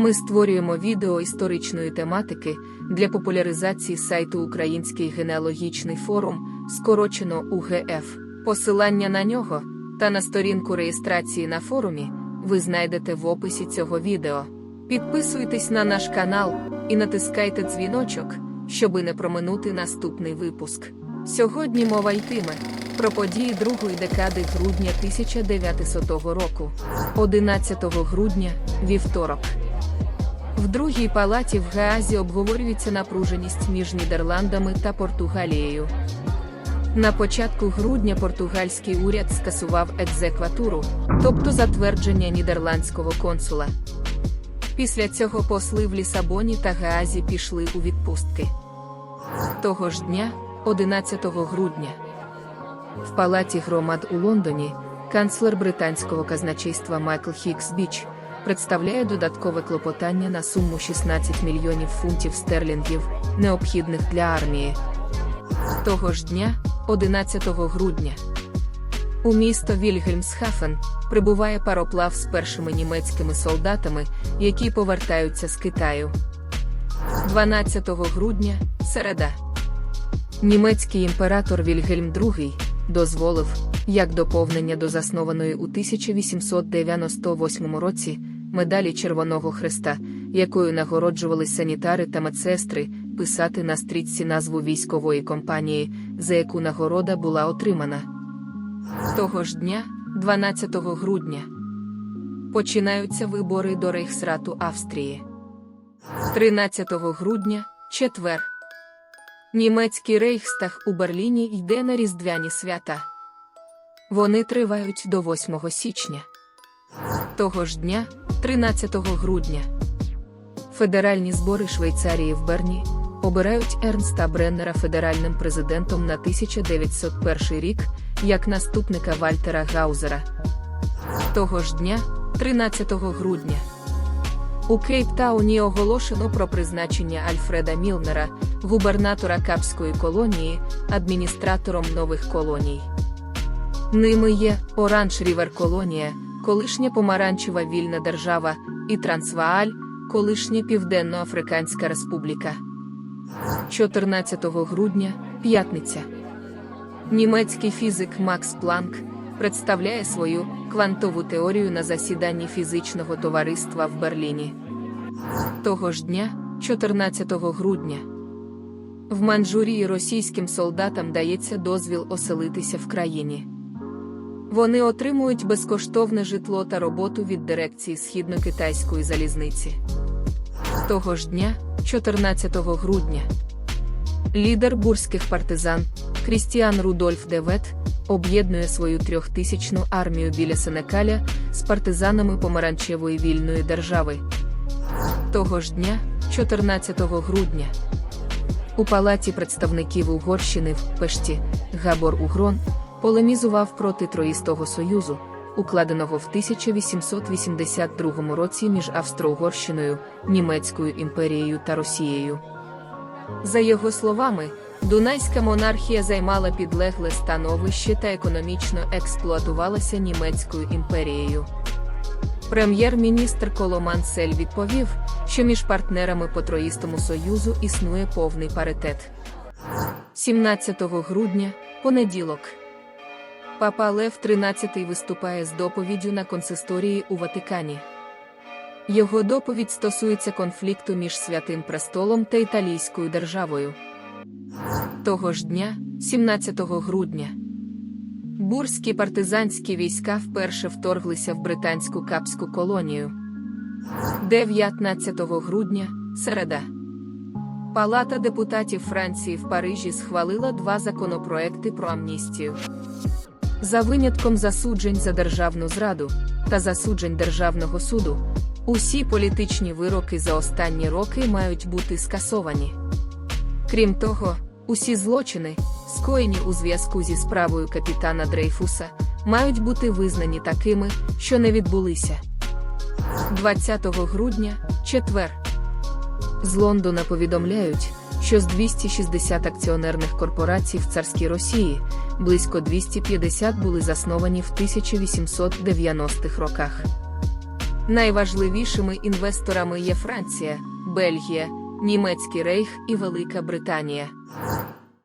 Ми створюємо відео історичної тематики для популяризації сайту Український генеалогічний форум, скорочено УГФ. Посилання на нього та на сторінку реєстрації на форумі ви знайдете в описі цього відео. Підписуйтесь на наш канал і натискайте дзвіночок, щоби не проминути наступний випуск. Сьогодні мова йтиме про події другої декади грудня 1900 року, 11 грудня, вівторок. В другій палаті в Гаазі обговорюється напруженість між Нідерландами та Португалією. На початку грудня португальський уряд скасував екзекватуру, тобто затвердження нідерландського консула. Після цього посли в Лісабоні та Гаазі пішли у відпустки. Того ж дня, 11 грудня, в палаті громад у Лондоні канцлер британського казначейства Майкл Хікс Біч представляє додаткове клопотання на суму 16 мільйонів фунтів стерлінгів, необхідних для армії. Того ж дня, 11 грудня, у місто Вільгельмсхафен прибуває пароплав з першими німецькими солдатами, які повертаються з Китаю. 12 грудня, середа. Німецький імператор Вільгельм II дозволив, як доповнення до заснованої у 1898 році медалі Червоного Хреста, якою нагороджували санітари та медсестри, писати на стрічці назву військової компанії, за яку нагорода була отримана. Того ж дня, 12 грудня, починаються вибори до Рейхсрату Австрії. 13 грудня, четвер. Німецький рейхстаг у Берліні йде на різдвяні свята. Вони тривають до 8 січня. Того ж дня, 13 грудня, федеральні збори Швейцарії в Берні обирають Ернста Бреннера федеральним президентом на 1901 рік як наступника Вальтера Гаузера. Того ж дня, 13 грудня, у Кейптауні оголошено про призначення Альфреда Мілнера, губернатора Капської колонії, адміністратором нових колоній. Ними є Оранж Рівер Колонія, колишня помаранчева вільна держава, і Трансвааль, колишня Південно-Африканська Республіка. 14 грудня, п'ятниця. Німецький фізик Макс Планк представляє свою квантову теорію на засіданні фізичного товариства в Берліні. Того ж дня, 14 грудня, в Манчжурії російським солдатам дається дозвіл оселитися в країні. Вони отримують безкоштовне житло та роботу від дирекції східно-китайської залізниці. Того ж дня, 14 грудня, лідер бурських партизан Крістіан Рудольф Девет об'єднує свою трьохтисячну армію біля Сенекаля з партизанами помаранчевої вільної держави. Того ж дня, 14 грудня, у палаті представників Угорщини в Пешті Габор Угрон полемізував проти Троїстого союзу, укладеного в 1882 році між Австро-Угорщиною, Німецькою імперією та Росією. За його словами, Дунайська монархія займала підлегле становище та економічно експлуатувалася німецькою імперією. Прем'єр-міністр Коломан Сель відповів, що між партнерами по Троїстому Союзу існує повний паритет. 17 грудня, понеділок. Папа Лев XIII виступає з доповіддю на консисторії у Ватикані. Його доповідь стосується конфлікту між Святим Престолом та Італійською державою. Того ж дня, 17 грудня, бурські партизанські війська вперше вторглися в британську капську колонію. 19 грудня, середа. Палата депутатів Франції в Парижі схвалила два законопроекти про амністію. За винятком засуджень за державну зраду та засуджень Державного суду, усі політичні вироки за останні роки мають бути скасовані. Крім того, усі злочини, скоєні у зв'язку зі справою капітана Дрейфуса, мають бути визнані такими, що не відбулися. 20 грудня, четвер. З Лондона повідомляють, що з 260 акціонерних корпорацій в царській Росії близько 250 були засновані в 1890-х роках. Найважливішими інвесторами є Франція, Бельгія, Німецький Рейх і Велика Британія.